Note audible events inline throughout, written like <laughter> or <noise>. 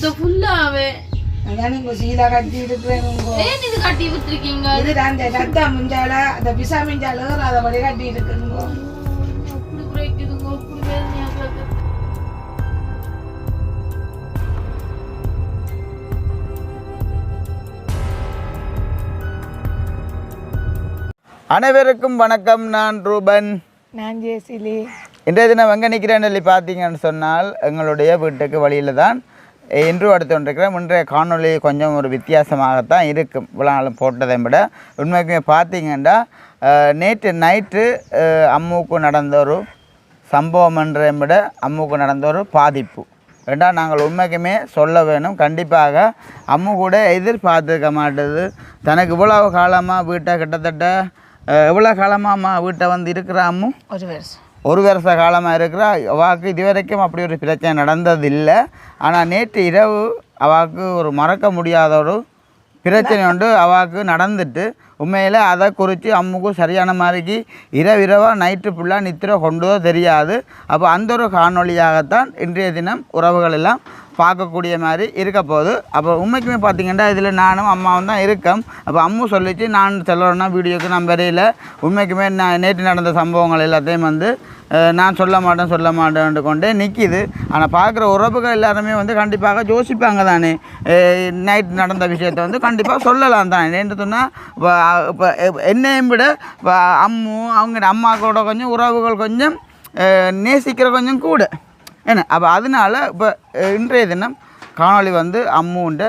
ரத்தம் ஃபுல்லாவே அதான் உங்க சீலா கட்டி இருக்கிறேன் உங்க. ஏன் இது கட்டி விட்டுருக்கீங்க? இது அந்த ரத்தா மிஞ்சால அந்த பிசா மிஞ்சால அதை வழி கட்டி இருக்குங்க அனைவருக்கும் வணக்கம். நான் ரூபன். நான் ஜேசிலி இன்றைய தினம் எங்கே நிற்கிறேன்னு சொல்லி பார்த்தீங்கன்னு சொன்னால் எங்களுடைய வீட்டுக்கு வழியில் தான் இன்று அடுத்து கொண்டிருக்கிறேன் இன்றைய காணொளி கொஞ்சம் ஒரு வித்தியாசமாகத்தான் இருக்கும். இவ்வளோ நாளும் போட்டதை விட உண்மைக்குமே பார்த்தீங்கன்னா நேற்று நைட்டு அம்முக்கு நடந்த ஒரு சம்பவம் என்றதை விட அம்முக்கு நடந்த ஒரு பாதிப்பு. ஏண்டா நாங்கள் உண்மைக்குமே சொல்ல வேணும். கண்டிப்பாக அம்மு கூட எதிர்பார்த்துருக்க மாட்டுது. தனக்கு இவ்வளவு காலமாக வீட்டை கிட்டத்தட்ட எவ்வளோ காலமாக அம்மா வீட்டை வந்து இருக்கிற அம்மு? ஒரு வருஷம். ஒரு வருஷ காலமாக இருக்கிற. அவாவுக்கு இதுவரைக்கும் அப்படி ஒரு பிரச்சனை நடந்ததில்லை. ஆனால் நேற்று இரவு அவாவுக்கு ஒரு மறக்க முடியாத ஒரு பிரச்சனை உண்டு. அவாவுக்கு நடந்துட்டு உண்மையில் அதை குறித்து அம்முக்கும் சரியான மாதிரிக்கு இரவு இரவாக நைட்டு ஃபுல்லாக நித்திர கொண்டதோ தெரியாது. அப்போ அந்த ஒரு காணொலியாகத்தான் இன்றைய தினம் உறவுகள் எல்லாம் பார்க்கக்கூடிய மாதிரி இருக்க போகுது. அப்போ உண்மைக்குமே பார்த்தீங்கன்னா இதில் நானும் அம்மாவும் தான் இருக்கோம். அப்போ அம்மு சொல்லிச்சு நான் சொல்லணும்னா வீடியோக்கு நான் வரையில. உண்மைக்குமே நான் நேற்று நடந்த சம்பவங்கள் எல்லாத்தையும் வந்து நான் சொல்ல மாட்டேன் சொல்ல மாட்டேன்ட்டு கொண்டே நிற்கிது ஆனால் பார்க்குற உறவுகள் எல்லாருமே வந்து கண்டிப்பாக யோசிப்பாங்க தானே. நைட் நடந்த விஷயத்தை வந்து கண்டிப்பாக சொல்லலாம் தான். என்று சொன்னால் இப்போ இப்போ என்னையும் விட இப்போ அம்மு அவங்க அம்மா கூட கொஞ்சம் உறவுகள் கொஞ்சம் நேசிக்கிற கொஞ்சம் கூட. என்ன அப்போ அதனால இப்போ இன்றைய தினம் காணொளி வந்து அம்முண்ட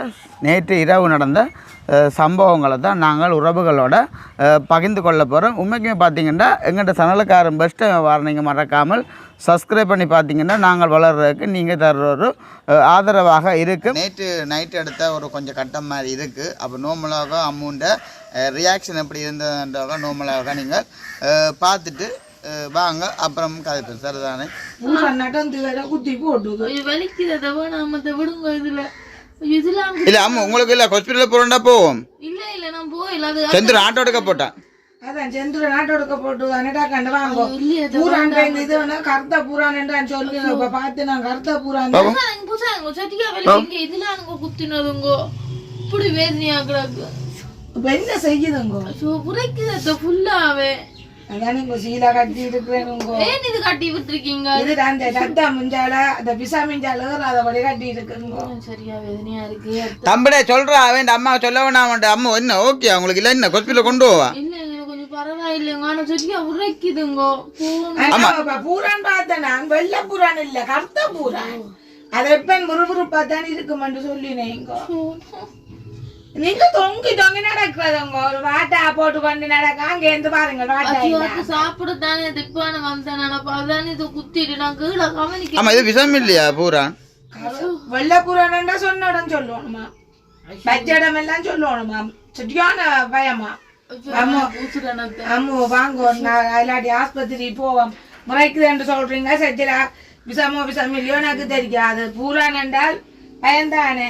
நேற்று இரவு நடந்த சம்பவங்களை தான் நாங்கள் உறவுகளோட பகிர்ந்து கொள்ள போகிறோம் உண்மைக்குமே பார்த்தீங்கன்னா எங்கள்கிட்ட சனலுக்காரன் பெஸ்ட்டை வர நீங்கள் மறக்காமல் சப்ஸ்கிரைப் பண்ணி பார்த்தீங்கன்னா நாங்கள் வளர்கிறதுக்கு நீங்கள் தர்ற ஒரு ஆதரவாக இருக்குது நேற்று நைட் எடுத்த ஒரு கொஞ்சம் கட்டம் மாதிரி இருக்குது அப்போ நோமலாக அம்முண்ட ரியாக்ஷன் எப்படி இருந்ததுன்றத நோமலாக நீங்கள் பார்த்துட்டு வாங்க. அப்புறம் கதை சரிதானே? நடந்து வேற குத்தி வலிக்குதா வேணாம் மத்த விடுங்க இதுல. இல்லை ஆமாம் உங்களுக்கு இல்லை ஹாஸ்பிட்டலில் போகிறோண்டா போவோம். இல்ல இல்ல நான் போயில அது செந்தில் ஆட்டோ எடுக்க போட்டான். அதான் செந்துரு நாட்டோடுக்க போட்டு அனடா கண்டு வாங்க பூரான் இது வேணா கருத்த பூரான் சொல்லி இப்ப பார்த்து நான் கருத்த பூரான் புதுசாங்க சட்டியா வலிக்குங்க இதுல அங்க குத்தினதுங்க. இப்படி வேதனையா கிடக்கு இப்ப என்ன செய்யுதுங்க? குறைக்குதா ஃபுல்லாவே அதான் நீங்க சீலா கட்டி ஏன் இது கட்டி விட்டுருக்கீங்க? இது அந்த ரத்தா மிஞ்சால அந்த பிசா மிஞ்சால அதை வழி கட்டி இருக்குங்க சரியா வேதனையா இருக்கு? தம்பிடே சொல்கிறா அவன் அம்மா சொல்ல வேணாம் அம்மா என்ன ஓகே அவங்களுக்கு இல்லை என்ன ஹாஸ்பிட்டலில் கொண்டு போவா? இல்ல பூரான் பார்த்தேன் நான். வெள்ளை பூரான் இல்ல கருத்த பூரான் அது எப்ப முறுமுறுப்பா தான் இருக்குமென்று சொல்லினேங்க. நீங்க தொங்கி தொங்கி நடக்கிறதுங்க ஒரு வாட்டா போட்டு கொண்டு நடக்க அங்க இருந்து பாருங்க வாட்டா சாப்பிட தானே திப்பான வந்தேன் நான் இதை குத்திட்டு நான் கீழே கவனிக்க ஆமாம் இது விஷம் இல்லையா பூரா வெள்ளை பூரான்டா சொன்ன இடம் சொல்லணுமா பச்சைடம் எல்லாம் சொல்லணுமா சரியான பயமா அம்மு வாங்க இல்லாட்டி ஆஸ்பத்திரி போவோம் முறைக்குதுன்னு சொல்றீங்க சச்சிலா விஷமோ விஷம் இல்லையோ எனக்கு தெரியாது பூரான் என்றால் பயந்தானே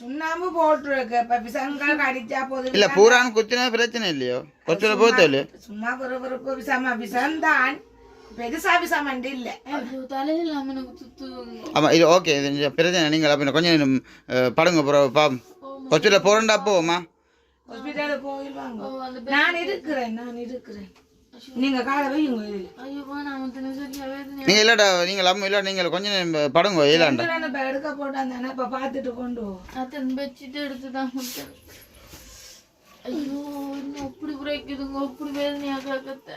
சுண்ணாம்பு போட்டுருக்கு இப்ப விசங்கள் கடிச்சா போதும் இல்லை குத்தினா பிரச்சனை இல்லையோ சும்மா பெருசா இல்ல சுத்துதுங்க ஆமாம் இது ஓகே இது இந்த பிரச்சனை நீங்கள் அப்போ கொஞ்சம் படுங்க அப்புறம் பா ஹாஸ்பிட்டலில் போகிறோண்டா போவோம்மா ஹாஸ்பிட்டலுக்கு போயிடுவாங்க ஓ, அந்த நான் இருக்கிறேன் நான் இருக்கிறேன் நீங்க காலை சரியா வேதனையா நீங்கள் இல்லாடா நீங்கள் அம்மா இல்லை நீங்கள் கொஞ்சம் படுங்க இல்லாண்டா இப்ப எடுக்க போட்டான் இப்ப பாத்துட்டு கொண்டு. அத்தன் பெட்ஷீட் எடுத்து தான் கொடுத்தேன். ஐயோ இன்னும் அப்படி குறைக்குதுங்க அப்படி வேதனையா கிடக்கத்த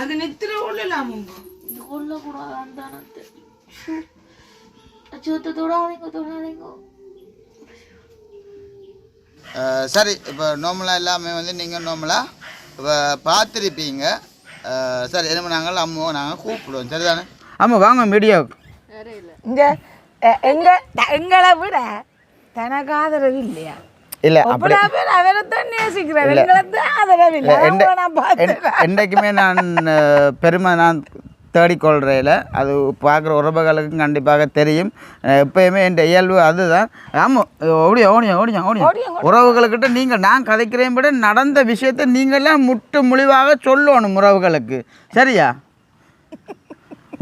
அது நித்திர உள்ளலாமுங்க இது கொல்லக்கூடாது அந்த தொடாதீங்க தொடாதீங்க. சரி இப்போ நார்மலாக எல்லாமே வந்து நீங்கள் நார்மலாக இப்போ பார்த்துருப்பீங்க. சரி என்ன நாங்கள் அம்மாவை நாங்கள் கூப்பிடுவோம். சரிதானே? ஆமாம் வாங்க மீடியாவுக்கு இங்க எங்க எங்களை விட தனக்கு ஆதரவு இல்லையா இல்லை அவங்க நான் பெருமை நான் தேடிக்கொள்றையில் அது பார்க்குற உறவுகளுக்கும் கண்டிப்பாக தெரியும். எப்பயுமே என் இயல்பு அதுதான். ஆமாம் ஓடியா ஓடியா ஓடியா? ஓடியா உறவுகளுக்கிட்ட நீங்கள் நான் கதைக்கிறேன் விட நடந்த விஷயத்தை நீங்களாம் முட்டு முழிவாக சொல்லணும் உறவுகளுக்கு. சரியா?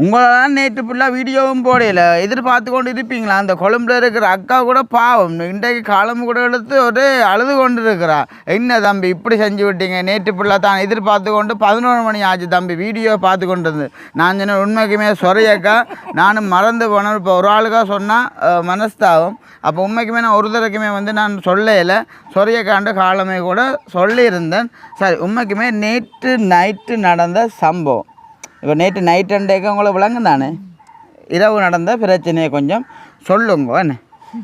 உங்களெல்லாம் நேற்று ஃபுல்லாக வீடியோவும் போடையில் எதிர்பார்த்து கொண்டு இருப்பீங்களா? அந்த கொழும்புல இருக்கிற அக்கா கூட பாவம். இன்றைக்கு காலம் கூட எடுத்து ஒரு அழுது கொண்டு இருக்கிறா என்ன தம்பி இப்படி செஞ்சு விட்டீங்க? நேற்று ஃபுல்லாக தான் எதிர்பார்த்து கொண்டு பதினோரு மணி ஆச்சு தம்பி. வீடியோ பார்த்து கொண்டு இருந்து நான் சொன்ன உண்மைக்குமே சொறையக்கா நானும் மறந்து போனேன். இப்போ ஒரு ஆளுக்காக சொன்னால் மனஸ்தாபம். அப்போ உண்மைக்குமே நான் ஒரு தடவைக்குமே வந்து நான் சொல்லலை. சொறையக்காண்ட காலமே கூட சொல்லியிருந்தேன். சரி உண்மைக்குமே நேற்று நைட்டு நடந்த சம்பவம். இப்போ நேற்று நைட் அண்டேக்கு உங்களை விளங்கும் தானே இரவு நடந்த பிரச்சனையை கொஞ்சம் சொல்லுங்க என்ன?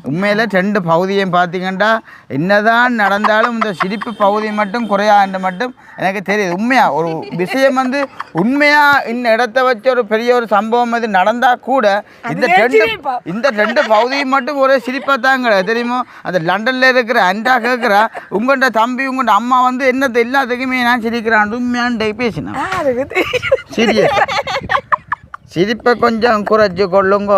உண்மையில் ரெண்டு பகுதியும் பார்த்தீங்கன்னா என்னதான் நடந்தாலும் இந்த சிரிப்பு பகுதி மட்டும் குறையாண்டு மட்டும் எனக்கு தெரியுது. உண்மையா? ஒரு விஷயம் வந்து உண்மையா இந்த இடத்த வச்சு ஒரு பெரிய ஒரு சம்பவம் இது நடந்தா கூட இந்த ரெண்டு இந்த ரெண்டு பகுதியும் மட்டும் ஒரே சிரிப்பாக தான் கிடையாது தெரியுமோ? அந்த லண்டன்ல இருக்கிற அண்டா கேட்குறா உங்கள்கிட்ட தம்பி உங்கள்கிட்ட அம்மா வந்து என்னத்தை எல்லாத்துக்குமே நான் சிரிக்கிறான். உண்மையான்ட்டு பேசினேன் சீரியஸ் சிரிப்பை கொஞ்சம் குறைச்சி கொள்ளுங்க.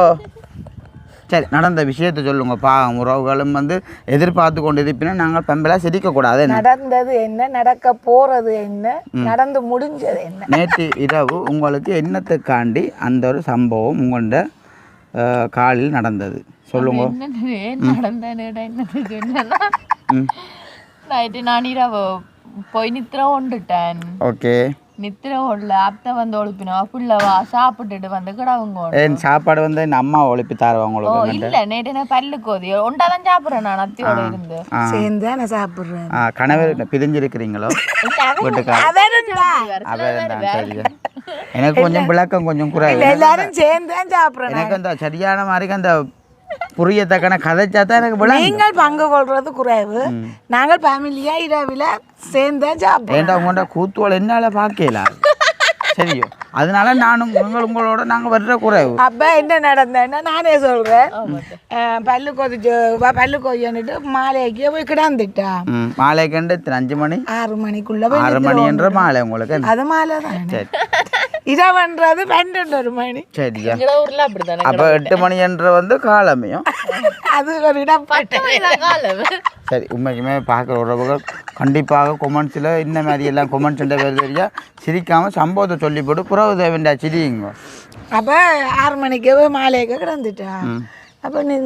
சரி நடந்த விஷயத்தை சொல்லுங்க. பாவம் உறவுகளும் வந்து எதிர்பார்த்து கொண்டு இருப்பினா நாங்கள் பெம்பலாக சிரிக்கக்கூடாது. என்ன? நடந்தது என்ன? நடக்க போறது என்ன? நடந்து முடிஞ்சது என்ன? நேற்று இரவு உங்களுக்கு என்னத்துக்காண்டி அந்த ஒரு சம்பவம் உங்கள்கிட்ட காலில் நடந்தது. சொல்லுங்க. நான் இரவு போய் நித்திர கொண்டுட்டேன். ஓகே. நித்திர ஓடல அத்தை வந்து ஒழுப்பினா புள்ளவா சாப்பிட்டுட்டு வந்து கிடவுங்க ஏன் சாப்பாடு வந்து என் அம்மா ஒழிப்பி தருவாங்க ஓ உங்களுக்கு இல்ல நேற்று நான் பல்லு கோதி ஒண்டாதான் சாப்பிடுறேன் நான் அத்தியோட இருந்து சேர்ந்து நான் சாப்பிடுறேன் ஆ கணவர் பிரிஞ்சிருக்கிறீங்களோ வீட்டுக்கார அவர் தான் சரியா எனக்கு கொஞ்சம் விளக்கம் கொஞ்சம் குறைவு எல்லாரும் சேர்ந்து தான் சாப்பிடுறேன் எனக்கு அந்த சரியான மாதிரி அந்த புரியத்தக்கன கதைச்சா தான் எனக்கு விளங்கும். நீங்கள் பங்கு கொள்றது குறைவு. நாங்கள் ஃபேமிலியா இரவில் சேர்ந்து தான் சாப்பிடுறோம். ஏண்டா உங்கள்கிட்ட கூத்துவல் என்னால பார்க்கலாம் சரியோ. அதனால நானும் உங்கள் உங்களோட நாங்கள் வர்ற குறைவு. அப்ப என்ன நடந்தேன்னா நானே சொல்றேன். அஹ் பல்லு கொதிச்சு வ- பல்லு கொதிச்சுட்டு மாலைக்கு போய் கிடந்துட்டான் ம் மாலை கண்டு இத்தனை அஞ்சு மணி? ஆறு மணிக்குள்ள போய் ஆறு மணி என்ற மாலை உங்களுக்கு என்ன? அது மாலை தான் சரி. இரவன்றது பன்னெண்டு ஒரு மணி. சரியா. அப்போ எட்டு மணி என்ற வந்து காலமையும். அது ஒரு இடப்பட்ட காலம். சரி உண்மைக்குமே பார்க்குற உறவுகள் கண்டிப்பாக கொமெண்ட்ஸில் இந்த மாதிரி எல்லாம் கொமெண்ட்ஸ் வருது தெரியா? சிரிக்காமல் சம்பவத்தை சொல்லி போட்டு புறவு தேவைண்டா சிரிங்க அப்ப ஆறு மணிக்கு போய் மாலைக்கு கிடந்துட்டான் அப்ப நீ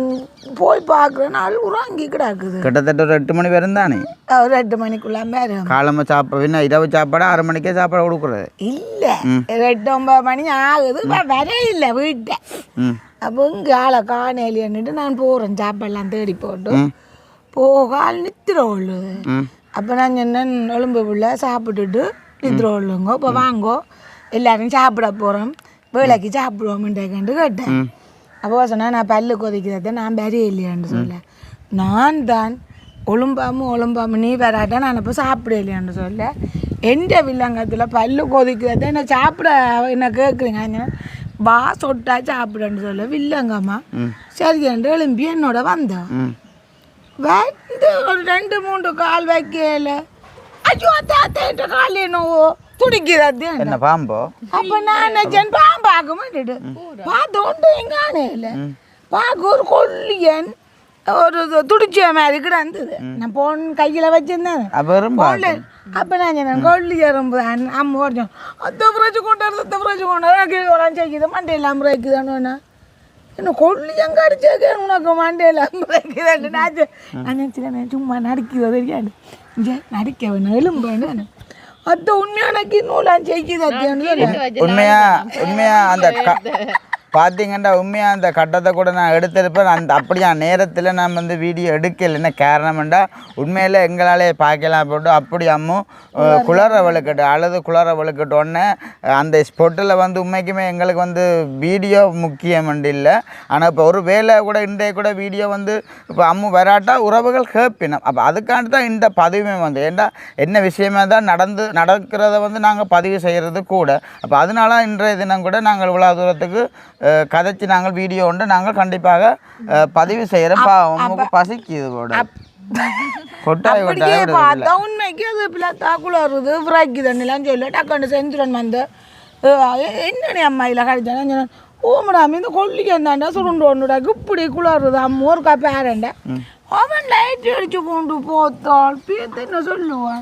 போய் பார்க்குற நாள் உறங்கி கிடக்குது. கிட்டத்தட்ட ஒரு எட்டு மணி வரும் தானே? ஒரு எட்டு மணிக்குள்ள மேலும் காலமாக சாப்பாடு என்ன இரவு சாப்பாடு ஆறு மணிக்கே சாப்பாடு கொடுக்குறது. இல்ல எட்டு ஒன்பது மணி ஆகுது வர இல்லை வீட்டை. அப்போ இங்கே ஆளை காணேலின்னுட்டு நான் போகிறேன் சாப்பாடெல்லாம் தேடி போட்டு. போகால் நித்திர உள்ளுது அப்போ நான் சொன்னேன் எலும்பு புள்ள சாப்பிட்டுட்டு நித்திர உள்ளுங்க இப்போ வாங்கோ. எல்லாரும் சாப்பிட போகிறோம் வேலைக்கு சாப்பிடுவோம்ன்ட்டு கேட்டேன். அப்போ சொன்னேன் நான் பல்லு கொதிக்கிறத நான் பெரிய இல்லையான்னு சொல்ல நான் தான் ஒழும்பாம ஒழும்பாம நீ வராட்டா நான் இப்போ சாப்பிட இல்லையான்னு சொல்ல எந்த வில்லங்கத்தில் பல்லு கொதிக்கிறத என்ன சாப்பிட என்ன கேட்குறீங்க வா சொட்டா சாப்பிடன்னு சொல்ல வில்லங்கம்மா. சரியாண்டு எழும்பி என்னோட வந்தான் வந்து ஒரு ரெண்டு மூன்று கால் வைக்கல. ஐயோ அத்தை கால் என்னவோ. துடிக்கிறது என்ன? பாம்போ? அப்ப நான் நினைச்சேன் பாம்பு பார்க்க மாட்டேடு பார்த்து ஒன்று எங்கானே இல்லை. பார்க்க ஒரு கொல்லியன் ஒரு துடிச்ச மாதிரி கிடந்தது. நான் போன் கையில் வச்சிருந்தேன். அப்போ நான் சொன்னேன் கொல்லி எறும்பு தான் அம்மா ஓடிச்சோம் அத்தை ஃப்ரிட்ஜ் கொண்டாரு அத்தை ஃப்ரிட்ஜ் கொண்டாரு கீழே உடனே செய்யுது மண்டையில் அம்புரைக்குதானு என்ன கொல்லி எங்க அடிச்சேக்க உனக்கு மண்டையில் அம்புரைக்குதான்னு நான் நினச்சிக்கிறேன் சும்மா நடிக்குது தெரியாது. நடிக்க வேணும் எலும்பு அத்தை உண்மையான நூலாம் செய்யுது அத்தைன்னு சொல்லி உண்மையா? உண்மையா? அந்த பார்த்தீங்கன்னா உண்மையா அந்த கட்டத்தை கூட நான் எடுத்திருப்பேன். அந்த அப்படியா நேரத்தில் நான் வந்து வீடியோ எடுக்கல என்ன காரணம்டா உண்மையில் எங்களாலே பார்க்கலாம் போட்டு அப்படி அஹ், குளற வழுக்கட்டு அழுது குளற வழுக்கட்டு உடனே அஹ், அந்த ஸ்பொட்டில் வந்து உண்மைக்குமே எங்களுக்கு வந்து வீடியோ முக்கியம் இல்லை. ஆனால் இப்போ ஒரு வேலை கூட இன்றைய கூட வீடியோ வந்து இப்போ அம்மு வராட்டா உறவுகள் கேட்பினோம் அப்போ அதுக்காண்டி தான் இந்த பதிவுமே வந்து ஏண்டா என்ன விஷயமா தான் நடந்து நடக்கிறத வந்து நாங்கள் பதிவு செய்கிறது கூட. அப்போ அதனால இன்றைய தினம் கூட நாங்கள் இவ்வளோ தூரத்துக்கு கதைச்சு நாங்கள் வீடியோ உண்டு. நாங்கள் கண்டிப்பாக பதிவு செய்கிறோம். உங்களுக்கு பசிக்குது கூட கொட்டாய். பார்த்தா உண்மைக்கு அது பிள்ளை குளருது ஃப்ரைக்கு தண்ணிலாம் சொல்லி. டக்குன்னு செஞ்சுரன் வந்து என்னடி அம்மா இல்லை கழிச்சானு ஓமடாம இந்த கொல்லிக்கு இருந்தாண்டா சுருண்டு ஒன்றுடா இப்படி குளருது அம்மா ஒரு ஆரண்டா அவன் லைட் அடிச்சு கொண்டு போத்தாள். பேத்து என்ன சொல்லுவான்?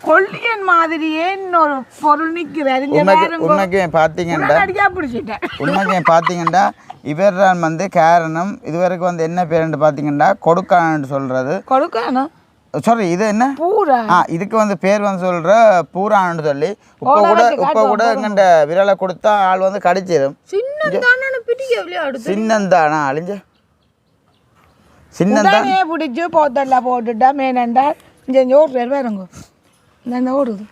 கொல்லியன் மாதிரியே இன்னொரு பொருள் நிற்கிறாரு உண்மைக்கு பார்த்தீங்கன்னா அடிக்கா பிடிச்சிட்டேன் உண்மைக்கு பார்த்தீங்கன்னா இவர் வந்து காரணம். இதுவரைக்கும் வந்து என்ன பேருன்னு பார்த்தீங்கன்னா கொடுக்கான்னு சொல்கிறது கொடுக்கணும் சாரி இது என்ன? பூரா. ஆ இதுக்கு வந்து பேர் வந்து சொல்கிற பூரான்னு சொல்லி. இப்போ கூட இப்போ கூட எங்கண்ட விரலை கொடுத்தா ஆள் வந்து கடிச்சிடும் சின்னந்தானா அழிஞ்ச? சின்னந்தான். பிடிச்சி போத்தல்ல போட்டுட்டா மேனண்டா. இங்கே இங்கே ஓடுறாரு வேறங்க இந்த ஓடுது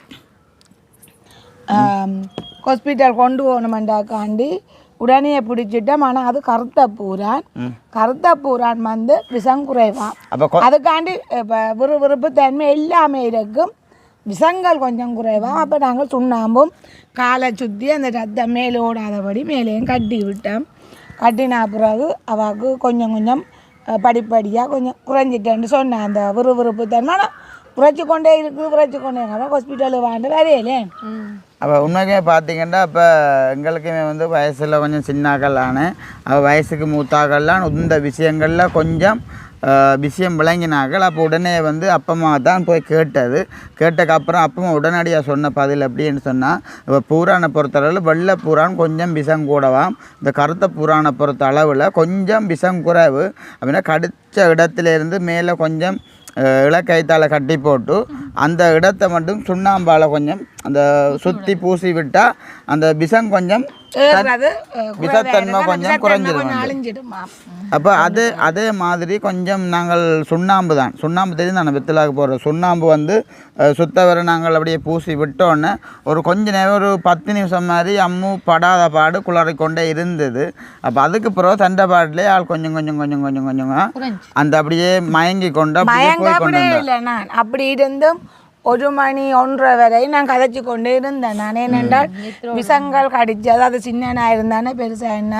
ஹாஸ்பிட்டல் கொண்டு போகணுமெண்டாக்காண்டி உடனே பிடிச்சிட்டோம் ஆனால் அது கருத்த பூரான் கருத்த பூரான் வந்து விஷம் குறைவான் அதுக்காண்டி இப்போ விறுவிறுப்பு தன்மை எல்லாமே இருக்கும் விஷங்கள் கொஞ்சம் குறைவாக அப்போ நாங்கள் சுண்ணாம்பும் காலை சுற்றி அந்த ரத்தம் மேலே ஓடாதபடி மேலேயும் கட்டி விட்டோம் கட்டின பிறகு அவாவுக்கு கொஞ்சம் கொஞ்சம் படிப்படியாக கொஞ்சம் குறைஞ்சிட்டேன்னு சொன்னேன் அந்த விறுவிறுப்பு தன்மை ஆனால் குறைச்சி கொண்டே இருக்குது குறைச்சி கொண்டே இருக்காம ஹாஸ்பிட்டலுக்கு வாண்டு வரையிலே அப்போ உண்மைக்கே பார்த்தீங்கன்னா இப்போ எங்களுக்குமே வந்து வயசில் கொஞ்சம் சின்னாக்கள்லான அவள் வயசுக்கு மூத்தாக்கள்லாம் இந்த விஷயங்களில் கொஞ்சம் விஷயம் விளங்கினாக்கள் அப்போ உடனே வந்து அப்பம்மா தான் போய் கேட்டது. கேட்டக்கப்புறம் அப்பம்மா உடனடியாக சொன்ன பதில் எப்படின்னு சொன்னால் இப்போ பூரானை பொறுத்தளவில் வெள்ளை பூரான் கொஞ்சம் விஷம் கூடவாம். இந்த கருத்த பூரானை பொறுத்த அளவில் கொஞ்சம் விஷம் குறைவு. அப்படின்னா கடித்த இடத்துல இருந்து மேலே கொஞ்சம் இலக்கைத்தால் கட்டி போட்டு அந்த இடத்தை மட்டும் சுண்ணாம்பால் கொஞ்சம் அந்த சுற்றி பூசி விட்டால் அந்த விஷம் கொஞ்சம் விஷத்தன்மை. கொஞ்சம். அழிஞ்சிடுமா. அப்போ அது அதே மாதிரி கொஞ்சம் நாங்கள் சுண்ணாம்பு தான். சுண்ணாம்பு தெரியும் தானே வெத்தலாக போடுறோம் சுண்ணாம்பு வந்து அஹ், சுத்த வர நாங்கள் அப்படியே பூசி விட்டோன்னே ஒரு கொஞ்ச நேரம் ஒரு பத்து நிமிஷம் மாதிரி அம்மு படாத பாடு குளறிக் கொண்டே இருந்தது. அப்போ அதுக்கு பிறகு சண்டை பாட்டிலே ஆள் கொஞ்சம் கொஞ்சம் கொஞ்சம் கொஞ்சம் கொஞ்சம் அந்த அப்படியே மயங்கி கொண்டு அப்படியே போய் கொண்டு அப்படி இருந்தும் ஒரு மணி ஒன்றரை வரை நான் கதைச்சு கொண்டே இருந்தேன். நான் ஏனென்றால் விஷங்கள் கடிச்சு அதாவது சின்னனா இருந்தானே பெருசா என்ன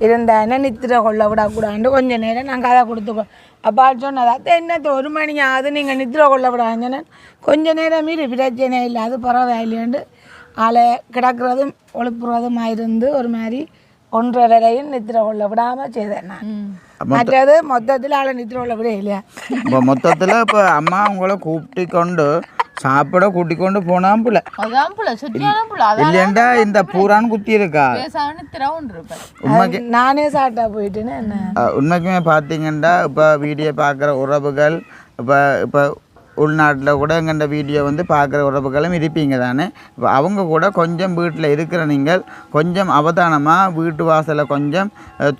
இருந்தானே நித்திர கொள்ள விடக்கூடாது கொஞ்ச நேரம் நான் கதை கொடுத்து அப்பா சொன்னது அத்தை என்னத்த ஒரு மணி ஆகுது நீங்கள் நித்திர கொள்ள விடாதுன்னு கொஞ்ச நேரம் மீறி பிரச்சனை இல்லை அது பரவாயில்லையாண்டு ஆளை கிடக்கிறதும் ஒழுப்புறதும் இருந்து ஒரு மாதிரி ஒன்றரை வரையும் நித்திர கொள்ள விடாமல் செய்தேன் நான். மற்றது மொத்தத்தில் ஆளை நித்திர கொள்ள விட இல்லையா? இப்போ மொத்தத்தில் இப்போ அம்மா உங்களை கூப்பிட்டு கொண்டு சாப்பிட கூட்டி கொண்டு அதான் புள்ள சுற்றியான புள்ள. அதான் இல்லைண்டா இந்த பூரான் குத்தி இருக்கா? உண்மைக்கு நானே சாப்பிட்டா போயிட்டுன்னு உண்மைக்குமே பார்த்தீங்கன்னா இப்போ வீடியோ பார்க்குற உறவுகள் இப்போ இப்போ உள்நாட்டில் கூட எங்கண்ட வீடியோ வந்து பார்க்குற உறவுகளும் இருப்பீங்க தானே? இப்போ அவங்க கூட கொஞ்சம் வீட்டில் இருக்கிற நீங்கள் கொஞ்சம் அவதானமாக வீட்டு வாசலை கொஞ்சம்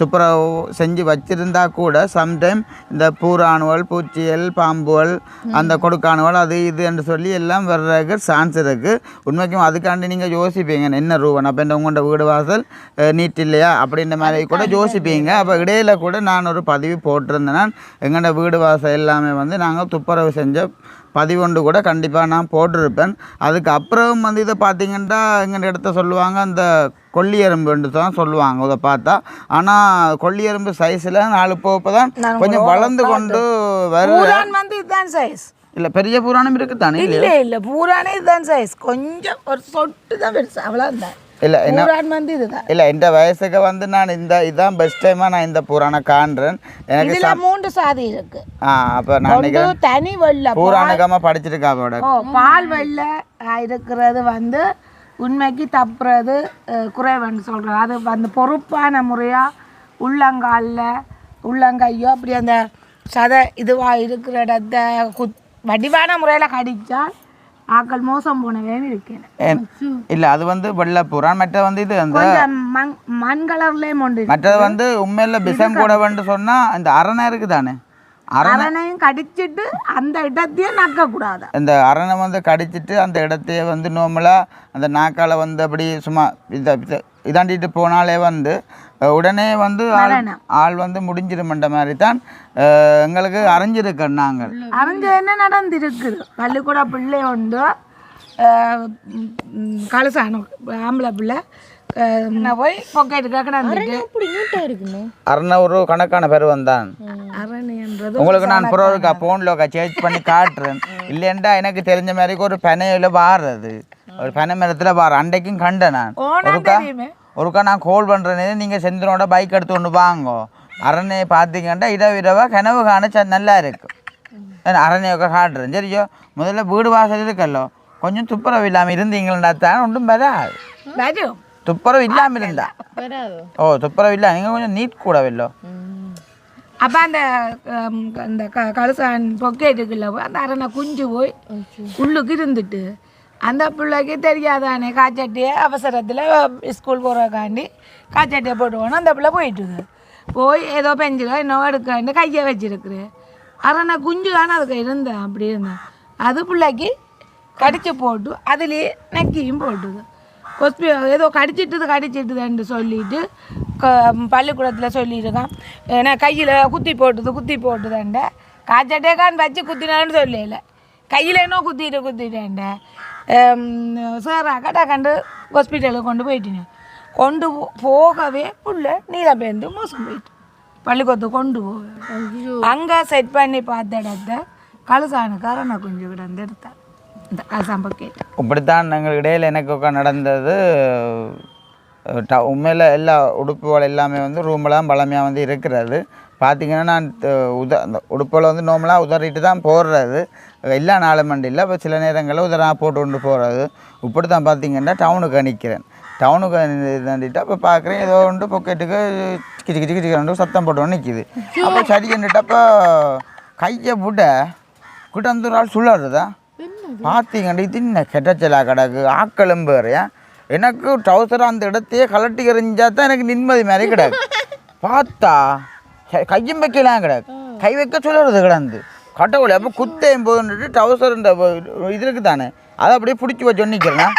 துப்புரவு செஞ்சு வச்சுருந்தா கூட சம்டைம் இந்த பூராணுவல் பூச்சியல் பாம்புகள் அந்த கொடுக்காணுவல் அது இது என்று சொல்லி எல்லாம் வர்றதுக்கு சான்ஸ் இருக்குது உண்மைக்கும் அதுக்காண்டி நீங்கள் யோசிப்பீங்க என்ன ரூபன் அப்போ இந்த உங்களோட வீடு வாசல் நீட் இல்லையா? அப்படின்ற மாதிரி கூட யோசிப்பீங்க. அப்போ இடையில கூட நான் ஒரு பதிவு போட்டிருந்தேன். எங்களோட வீடு வாசல் எல்லாமே வந்து நாங்கள் துப்புரவு செஞ்ச பதிவொன்று கூட கண்டிப்பாக நான் போட்டிருப்பேன். அதுக்கு அப்புறம் வந்து இதை பார்த்தீங்கன்னா எங்கள் இடத்த சொல்லுவாங்க அந்த கொல்லியரும்புன்னு தான் சொல்லுவாங்க. இதை பார்த்தா ஆனால் கொல்லியரும்பு சைஸில் நாலு போப்போ தான் கொஞ்சம் வளர்ந்து கொண்டு வரும் வந்து இதுதான் சைஸ் இல்லை பெரிய புராணம் இருக்குது தானே இல்லை இல்லை பூரானே இதுதான் சைஸ் கொஞ்சம் ஒரு சொட்டு தான் பெருசு அவ்வளோதான் இல்லை என்ன வந்து இதுதான். இல்லை இந்த வயசுக்கு வந்து நான் இந்த இதுதான் பெஸ்ட் டைமாக நான் இந்த புராண காண்றேன். எனக்கு இதுல மூன்று சாதி இருக்கு. ஆ அப்போ நான் தனி வெள்ளை பூராணகமாக படிச்சிருக்கா அவட பால் வெள்ளை இருக்கிறது வந்து உண்மைக்கு தப்புறது குறைவுன்னு சொல்கிறோம் அது அந்த பொறுப்பான முறையாக உள்ளங்காலில் உள்ளங்கையோ அப்படி அந்த சதை இதுவாக இருக்கிற இடத்த குத் வடிவான முறையில் கடிச்சா ஆக்கள் மோசம் போனவே இருக்கேன். இல்லை அது வந்து வெள்ளை புறான் மற்ற வந்து இது அந்த மண் கலர்லேயும் இருக்கு. மற்றது வந்து உண்மையில பிசம் கூட வந்து சொன்னா இந்த அரணை இருக்குதானே? அரணை அரணையும் கடிச்சிட்டு அந்த இடத்தையும் நக்கக்கூடாது. இந்த அரணை வந்து கடிச்சிட்டு அந்த இடத்தையே வந்து நார்மலாக அந்த நாக்கால வந்து அப்படி சும்மா இதை இதை- இதாண்டிட்டு போனாலே வந்து உடனே வந்து ஆள் ஆள் வந்து முடிஞ்சிருமன்ற மாதிரி தான் எங்களுக்கு அறிஞ்சிருக்கோம் நாங்கள். அறிஞ்ச என்ன நடந்திருக்குது? பள்ளிக்கூட பிள்ளை உண்டு கலசானம் ஆம்பளை பிள்ளை நான் போய் பொக்கெட்டுக்காக ஒரு கணக்கான பருவம் தான் அரணின்றது உங்களுக்கு நான் பிறகு ஃபோனில் சேஞ்ச் பண்ணி காட்டுறேன். <laughs> இல்லைண்டா எனக்கு தெரிஞ்ச மாதிரி ஒரு பனையில வாடுறது ஒரு பனை மரத்தில் வார அன்றைக்கும் கண்டேன் நான். ஒருக்கா நான் கால் பண்ணுறேனே நீங்கள் செந்திரனோட பைக் எடுத்து கொண்டு வாங்கோ. அரணை பார்த்தீங்கன்னா இரவு இரவா கனவு காண ச- நல்லா இருக்கும் அரணையொക്കെ காட்டுறேன் சரியோ? முதல்ல வீடு வாசல் இருக்கல்லோ? கொஞ்சம் துப்புரவு இல்லாமல் இருந்தீங்களா தான் ஒன்றும் வராது. துப்புரவு இல்லாமல் இருந்தா. ஓ துப்புரவு இல்லை நீங்கள் கொஞ்சம் நீட் கூடவில்லோ அப்போ அந்த அந்த க கழுசான் பொக்கெட்டுக்குள்ள போய் அந்த அரணை குஞ்சு போய் உள்ளுக்கு இருந்துட்டு அந்த பிள்ளைக்கு தெரியாதானே? காய்ச்சட்டியை அவசரத்தில் ஸ்கூல் போகிறக்காண்டி காய்ச்சட்டியை போட்டுவோன்னு அந்த பிள்ளை போயிட்டுது போய் ஏதோ பெஞ்சிலோ என்னவோ எடுக்காண்டு கையை ஆனால் நான் குஞ்சு தானே அதுக்கு இருந்தேன். அப்படி இருந்தேன். அது பிள்ளைக்கு கடிச்சு போட்டு அதுலேயே நக்கியும் போட்டுது. கொஸ்பி ஏதோ கடிச்சிட்டுது கடிச்சிட்டுதுன்னு சொல்லிட்டு க பள்ளிக்கூடத்தில் சொல்லியிருக்கான். ஏன்னா கையில் குத்தி போட்டுது குத்தி போட்டுதாண்ட காய்ச்சட்டேக்கான் வச்சு குத்தினான்னு சொல்லல. கையில் என்ன குத்திட்டு குத்திட்டேன்ட சார் கடா கண்டு ஹாஸ்பிட்டலுக்கு கொண்டு போயிட்டேன் கொண்டு போ- போகவே புள்ள நீளம் பேர்ந்து மோசம் போயிட்டு பள்ளிக்கூடத்துக்கு கொண்டு போக அங்கே செட் பண்ணி பார்த்த இடத்த கழுசானுக்கு அரணை குஞ்சு கிடந்து எடுத்தேன் கேட்டு இப்படித்தான் எங்கள் இடையில் எனக்கு உக்கா நடந்தது உண்மையில் எல்லா உடுப்புகள் எல்லாமே வந்து ரூமெல்லாம் பழமையாக வந்து இருக்கிறது பார்த்தீங்கன்னா நான் உத அந்த உடுப்புகளை வந்து நார்மலாக உதறிட்டு தான் போடுறது. எல்லா நாளும் மண்டி இல்லை. இப்போ சில நேரங்களில் உதறா போட்டு கொண்டு போகிறது இப்படி தான் பார்த்தீங்கன்னா டவுனுக்கு நிற்கிறேன் டவுனுக்கு நின்றுட்டு அப்போ பார்க்குறேன் ஏதோ ஒன்று பொக்கெட்டுக்கு கிச்சு கிச்சு கிச்சு ரெண்டு சத்தம் போட்டு நிற்கிது அப்போ சரி அப்போ கையை விட கிட்ட அந்த ஒரு ஆள் சுழறதா பார்த்தீங்கண்டி இது என்ன கெட்டச்சலா கிடக்கு. ஆக்களும் வேறையா? எனக்கு ட்ரௌசர் அந்த இடத்தையே கலட்டி எறிஞ்சா தான் எனக்கு நிம்மதி மாதிரி கிடக்கு. <laughs> பார்த்தா கையும் வைக்கலாம் கிடக்கு கை வைக்க சொல்லுறது கிடந்து கடவுளை அப்போ குத்தையும் போதுன்ட்டு ட்ரௌசர் இந்த இது இருக்கு தானே அதை அப்படியே பிடிச்சி வச்சு நிற்கிறேன்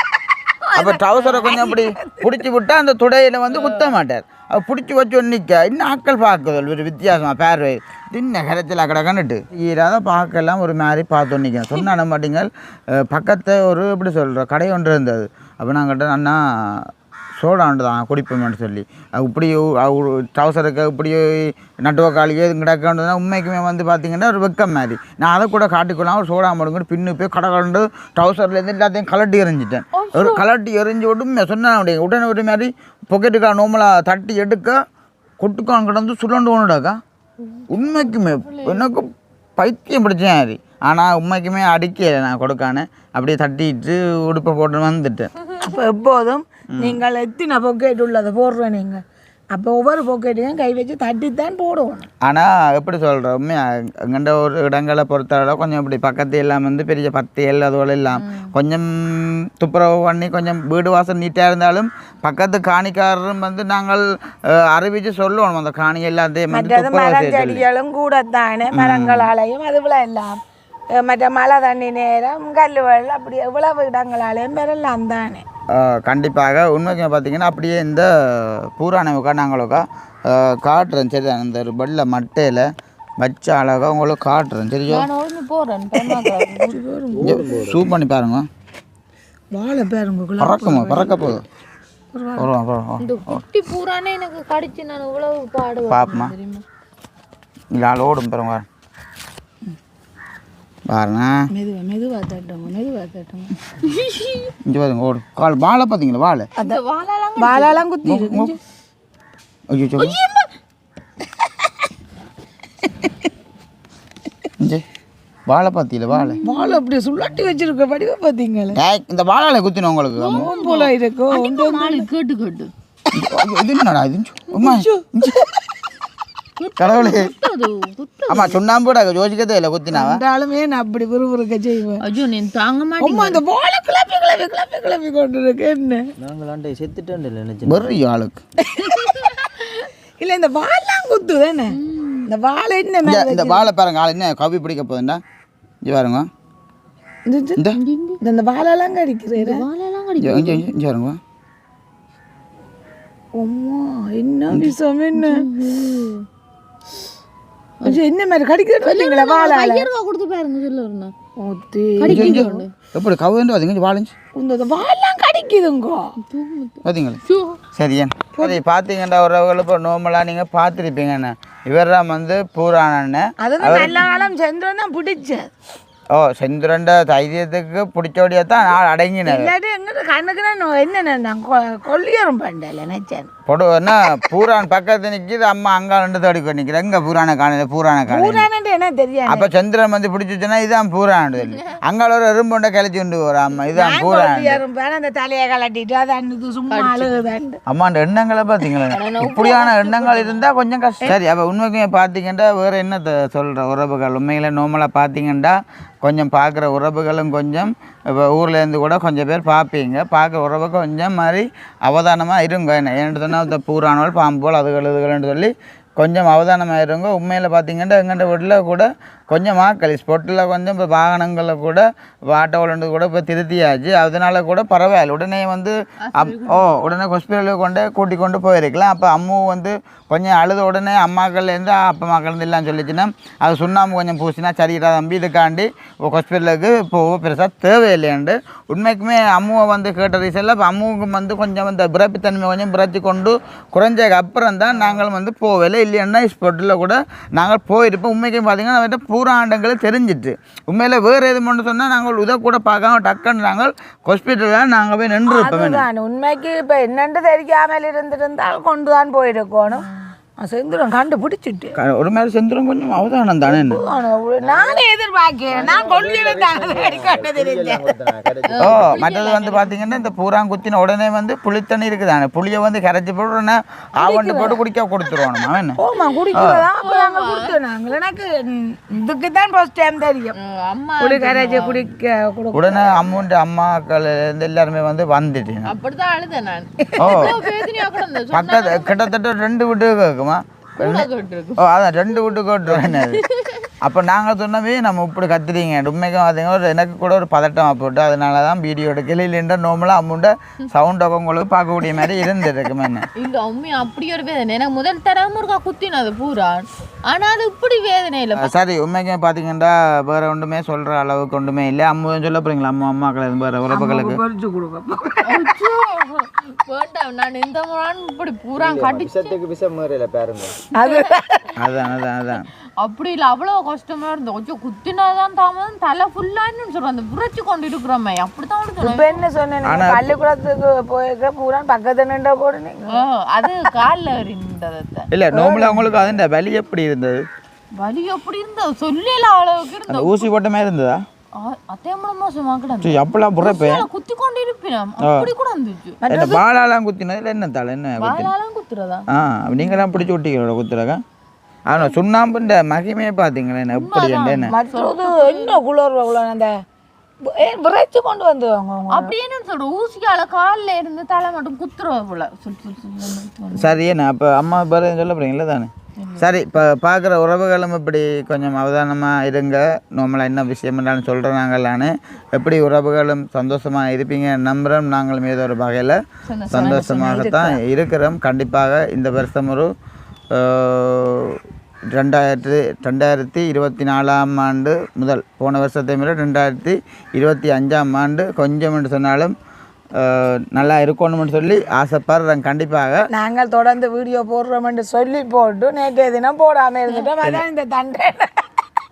அப்போ ட்ரௌசரை கொஞ்சம் அப்படி பிடிச்சி விட்டா அந்த துடையில வந்து குத்த மாட்டார். அப்போ பிடிச்சி வச்சு நிற்க இன்னும் ஆட்கள் பார்க்குதல் ஒரு வித்தியாசமாக பேர்வை தின்ன கரைச்சல் கிடக்கன்னுட்டு. ஈராத பார்க்கலாம் ஒரு மாதிரி பார்த்து நிற்கிறேன் சொன்ன மாட்டீங்கள் பக்கத்தை ஒரு எப்படி சொல்கிற கடை ஒன்று இருந்தது. அப்போ நாங்கள் அண்ணா சோடாண்டு தான் குடிப்போம்னு சொல்லி இப்படி ட்ரௌசருக்கு இப்படி நட்டுவக்காளியே கிடக்கன்றதுனா உண்மைக்குமே வந்து பார்த்தீங்கன்னா ஒரு வெக்கம் மாதிரி. நான் அதை கூட காட்டிக்கொள்ளாம ஒரு சோடா மடுங்கிட்டு பின்னு போய் கடை கலண்டு ட்ரௌசர்லேருந்து எல்லாத்தையும் கலட்டி எறிஞ்சிட்டேன். ஒரு கலட்டி எறிஞ்சு விட்டு சொன்னேன் உடனே ஒரு மாதிரி பொக்கெட்டுக்கா நோமலாக தட்டி எடுக்க கொட்டுக்கான் கிடந்து சுழண்டு ஒன்றுடாக்கா உண்மைக்குமே எனக்கு பைத்தியம் பிடிச்சேன் அது ஆனால் உண்மைக்குமே அடிக்கலை நான் கொடுக்கானே. அப்படியே தட்டிட்டு உடுப்பை போட்டு வந்துட்டேன். அப்போ எப்போதும் நீங்கள் எத்தனை பொக்கெட் உள்ளதை போடுறோம் நீங்கள் அப்போ ஒவ்வொரு பொக்கெட்டையும் கை வச்சு தட்டித்தான் போடுவோம். ஆனால் எப்படி சொல்கிறோம் எங்கண்ட ஒரு இடங்களை பொறுத்தவரை கொஞ்சம் இப்படி பக்கத்து எல்லாம் வந்து பெரிய பத்தியல் அதோட எல்லாம் கொஞ்சம் துப்புரவு பண்ணி கொஞ்சம் வீடு வாசல் நீட்டாக இருந்தாலும் பக்கத்து காணிக்காரரும் வந்து நாங்கள் அறிவிச்சு சொல்லணும் அந்த காணி எல்லாத்தையும். மரஞ்செடிகளும் கூடத்தானே மரங்களாலையும் அதுபோல எல்லாம். மற்ற மழை தண்ணி நேரம் கல்லுவல் அப்படி எவ்வளவு இடங்களாலையும் பெறலாம் தானே. கண்டிப்பாக. உண்மைக்கு பார்த்தீங்கன்னா அப்படியே இந்த பூராணவுக்கா நாங்களுக்கா காட்டுறேன். சரி அந்த ஒரு வெள்ளை மட்டையில் வச்ச அழகாக உங்களுக்கு காட்டுறேன். சரியா நான் ஒன்று போறேன் பயமாக்காது சூப் பண்ணி பாருங்க. வாழை பேருங்குள்ள பறக்குமா பறக்க போகுது? வரும் வரும் இந்த குட்டி பூரானே எனக்கு கடிச்சு நான் இவ்வளவு பாடுவேன். பாப்பமா. தெரியுமா? இல்லை ஓடும் பாருங்க. பாருங்க மெதுவா மெதுவா தட்டுங்க மெதுவா தட்டுங்க. இங்கே பாருங்க ஓடும் கால் வாழை பார்த்தீங்களா வாழை? அந்த வாழலாம் வாழெல்லாம் குத்தி ஐயோ சொல்லு இங்கே. வாழை பார்த்தீங்களா வாழை? வாழை அப்படி சுள்ளட்டி வச்சிருக்க வடிவ பார்த்தீங்களே இந்த வாழை குத்தின உங்களுக்கு. போல இருக்கும் கேட்டு கேட்டு. இது என்னடா இது. கடவுளே. ஆமா சுண்ணாம்பு யோசிக்கதே இல்லை குத்தினாவா? அந்த நான் அப்படி விறுவிறுக்க செய்வேன். ஐயோ நீ தாங்க மாட்டேன் இந்த வாழை கிளப்பி கிளப்பி கிளப்பி கிளப்பி கொண்டு இருக்கு என்ன வெறி ஆளுக்கு. இல்ல இந்த வாழெல்லாம் குத்து தானே இந்த வாழை என்ன இந்த மேல இந்த வாழை பாருங்க ஆள் என்ன கவி பிடிக்க போகுதுண்டா? இங்கே பாருங்க. இந்த இந்த- இந்த. இந்த- இந்த வாழெல்லாம் கடிக்கிறேன் இங்கே இங்கே பாருங்க. என்ன விஷம் என்ன? என்ன மாதிரி கடிக்கிறது பார்த்தீங்களா வாழை கொடுத்து பாருங்க சொல்ல வரணும் ஓத்தி இங்கே இங்கே எப்படி கவுண்டு அதுங்க வாழைஞ்சு இந்த வாழெல்லாம் கடி அடிக்குதுங்கோ பார்த்தீங்களா சரியா சரி பார்த்தீங்கடா உறவுகள் இப்போ நார்மலாக நீங்கள் பார்த்துருப்பீங்கண்ணே இவர் தான் வந்து பூரானண்ணே அதுதான் நல்ல காலம் சந்திரன் தான் பிடிச்சது. ஓ செந்துரண்ட தைரியத்துக்கு பிடிச்சோடியா தான் நான் அடங்கினேன் இல்லாட்டி எங்கிட்ட கண்ணுக்கு நான் என்ன நான் கொல்லியரும் பண்ணல நினைச்சேன். பொடு என்ன பூரான் பக்கத்து நிற்கிது அம்மா அங்கே ரெண்டு தோடி கொண்டு நிற்கிது எங்கே பூரான காணல பூரான காணல என்ன அப்போ சந்திரன் வந்து பிடிச்சிச்சுன்னா இதுதான் பூரான். சொல்லி அங்கே ஒரு எறும்புண்டை கிளச்சி கொண்டு வரும் அம்மா. இதுதான் பூரான். அந்த தலையை கலட்டிட்டு அது சும்மா அம்மாண்ட எண்ணங்களை பார்த்தீங்களா இப்படியான எண்ணங்கள் இருந்தால் கொஞ்சம் கஷ்டம் சரி அப்போ உண்மைக்குமே பார்த்தீங்கன்னா வேறு என்ன சொல்கிற உறவுகள்? உண்மையில் நோமலாக பார்த்தீங்கன்னா கொஞ்சம் பார்க்குற உறவுகளும் கொஞ்சம் இப்போ ஊர்லேருந்து கூட கொஞ்சம் பேர் பார்ப்பீங்க. பார்க்க உறவு கொஞ்சம் மாதிரி அவதானமாக இருங்க. என்ன ஏன்னு சொன்னால் இந்த பூரானோல் பாம்போல் அதுகள் இதுகள்னு சொல்லி கொஞ்சம் அவதானமாக இருங்க உண்மையில் பார்த்தீங்கன்னா எங்கள்கிட்ட வீட்டில் கூட கொஞ்சம் ஆக்கள் ஸ்பொட்டில் கொஞ்சம் இப்போ வாகனங்களில் கூட ஆட்டோவில் கூட இப்போ திருத்தியாச்சு. அதனால கூட பரவாயில்ல. உடனே வந்து அப்- ஓ உடனே ஹாஸ்பிட்டலுக்கு கொண்டு கூட்டி கொண்டு போயிருக்கலாம். அப்போ அம்மு வந்து கொஞ்சம் அழுத உடனே அம்மாக்கள்லேருந்து அப்பா அம்மாக்கள்லேருந்து எல்லாம் சொல்லிச்சுன்னா அது சுண்ணாம்பு கொஞ்சம் பூசினா சரிடா தம்பி? இதுக்காண்டி ஹாஸ்பிட்டலுக்கு போக பெருசாக தேவையில்லையாண்டு. உண்மைக்குமே அம்முவை வந்து கேட்ட ரீசனில் இப்போ அம்முவுக்கு வந்து கொஞ்சம் இந்த பிறப்பித்தன்மை கொஞ்சம் பிறத்தி கொண்டு குறைஞ்சதுக்கு அப்புறம் தான் நாங்கள் வந்து போகலை இல்லைன்னா ஸ்பொட்டில் கூட நாங்கள் போயிருப்போம். உண்மைக்கும் பார்த்தீங்கன்னா அவர்கிட்ட பூராண்டங்களை தெரிஞ்சிட்டு. உண்மையில் வேறு எது மட்டும் சொன்னால் நாங்கள் உதவ கூட பார்க்காம டக்குன்னு நாங்கள் ஹாஸ்பிட்டலில் நாங்கள் போய் நின்று இருப்போம் உண்மைக்கு இப்போ என்னென்று தெரியாமல் இருந்திருந்தால் கொண்டு தான் போயிருக்கணும். செந்துரம் கண்டுபிடிச்சிட்டு ஒரு மேலே செந்துரும் கொஞ்சம் அவதானம் தானே நானே எதிர்பார்க்கிறேன். நான் கொள்ளியிருந்தாங்க ஓ மற்றது வந்து பார்த்தீங்கன்னா இந்த பூராங்குத்தின உடனே வந்து புளித்தண்ணி இருக்குதானே புளியை வந்து கரைச்சி போட்டு உடனே ஆவண்டு போட்டு குடிக்க கொடுத்துருவோம் என்ன? ஓமா அப்ப நாங்கள் எனக்கு இதுக்கு தான் ஃபர்ஸ்ட் டைம் தெரியும் அம்மா குடி கரைச்சி குடிக்க கொடுக்க. உடனே அம்முண்டு அம்மாக்கள் இருந்து எல்லாருமே வந்து வந்துட்டு. அப்படிதான் அழுதேன் நான். ஓ. பக்கத்து கிட்டத்தட்ட ரெண்டு வீட்டு ஓ அதான் ரெண்டு வீட்டு கேட்டுருவேன் அது. அப்போ நாங்கள் சொன்னவே நம்ம இப்படி கத்துறீங்க உண்மைக்கும் பார்த்தீங்கன்னா ஒரு எனக்கு கூட ஒரு பதட்டம் போட்டு அதனால தான் வீடியோ எடுக்கல. இல்லைன்ற நோமலாக அம்முண்ட சவுண்ட் உங்களுக்கு பார்க்கக்கூடிய மாதிரி இருந்துருக்குமே என்ன. <laughs> இல்ல உண்மையா அப்படி ஒரு வேதனை. எனக்கு முதல் தடவை இருக்கா குத்தினது பூரா. ஆனா அது இப்படி வேதனை இல்ல. சரி உண்மைக்கு பார்த்தீங்கன்னா வேற ஒன்றுமே சொல்கிற அளவுக்கு ஒன்றுமே இல்லை. அம்மா சொல்ல போகிறீங்களா அம்மா அம்மாக்கள் வேறு உறவுகளுக்கு நான் இந்த இப்படி பூரா கடிச்சு. விஷத்துக்கு விஷம் முறையில் பாருங்க. அது அதான் அதான் அதான். அப்படி இல்ல அவ்வளவு கஷ்டமா இருந்தது. கொஞ்சம் குத்தினாதான் தாமதம் தலை ஃபுல்லான்னு சொல்றேன். அந்த புரட்சி கொண்டு இருக்கிறோமே அப்படித்தான் அவனுக்கு இப்ப என்ன சொன்னேன் பள்ளிக்கூடத்துக்கு போயிருக்க பூரா பக்கத்து நின்ற போடு நீங்க ஓ, அது காலில் இருந்தது இல்லை நோம்பில் உங்களுக்கு அதுண்ட வலி எப்படி இருந்தது? வலி எப்படி இருந்தது? சொல்லல அளவுக்கு இருந்தது. ஊசி போட்ட மாதிரி இருந்ததா? அதே அப்பெல்லாம் குத்தி கொண்டு இருப்பினாம் அப்படி கூட இருந்துச்சு. என்ன பாலாலாம் குத்தினது? இல்லை என்ன தலை என்ன குத்துறதா? நீங்களாம் பிடிச்சி விட்டீங்களோட குத்துறக்கா ஆனால் சுண்ணாம்புன்ற மகிமையை பார்த்தீங்களா என்ன எப்படி என்ன மற்றது என்ன குளிர் அந்த? விரைச்சு கொண்டு வந்து அவங்க அப்படி என்னன்னு சொல்ற ஊசியால கால்ல இருந்து தலை மட்டும் குத்துறது போல. சரி என்ன அப்போ அம்மா பேர் சொல்ல போகிறீங்களா தானே? சரி இப்போ பார்க்குற உறவுகளும் இப்படி கொஞ்சம் அவதானமாக இருங்க. நார்மலாக என்ன விஷயம் என்னன்னு சொல்கிறோம் நாங்களான்னு எப்படி உறவுகளும் சந்தோஷமாக இருப்பீங்க நம்புகிறோம் நாங்களும் ஏதோ ஒரு வகையில் சந்தோஷமாகத்தான் இருக்கிறோம். கண்டிப்பாக இந்த வருஷம் ஒரு ரெண்டாயிரத்தி ரெண்டாயிரத்தி இருபத்தி நாலாம் ஆண்டு முதல் போன வருஷத்தை விட ரெண்டாயிரத்தி இருபத்தி அஞ்சாம் ஆண்டு கொஞ்சம் என்று சொன்னாலும் நல்லா இருக்கணும்னு சொல்லி ஆசைப்படுறேன் கண்டிப்பாக. நாங்கள் தொடர்ந்து வீடியோ போடுறோம்னு சொல்லி போட்டு நேற்றைய தினம் போடாம இருந்துட்டோம். அதான் இந்த தண்டை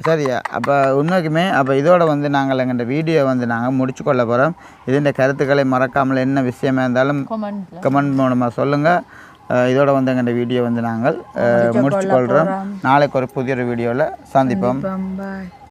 சரியா அப்போ உண்மைக்குமே அப்போ இதோட வந்து நாங்கள் எங்கள் வீடியோ வந்து நாங்கள் முடிச்சு கொள்ள போகிறோம் இதன் கருத்துக்களை மறக்காமல் என்ன விஷயமா இருந்தாலும் கமெண்ட் மூலமாக சொல்லுங்கள் இதோட வந்து எங்கள் வீடியோ வந்து நாங்கள் முடிச்சு கொள்கிறோம் நாளைக்கு ஒரு புதிய ஒரு வீடியோவில் சந்திப்போம்.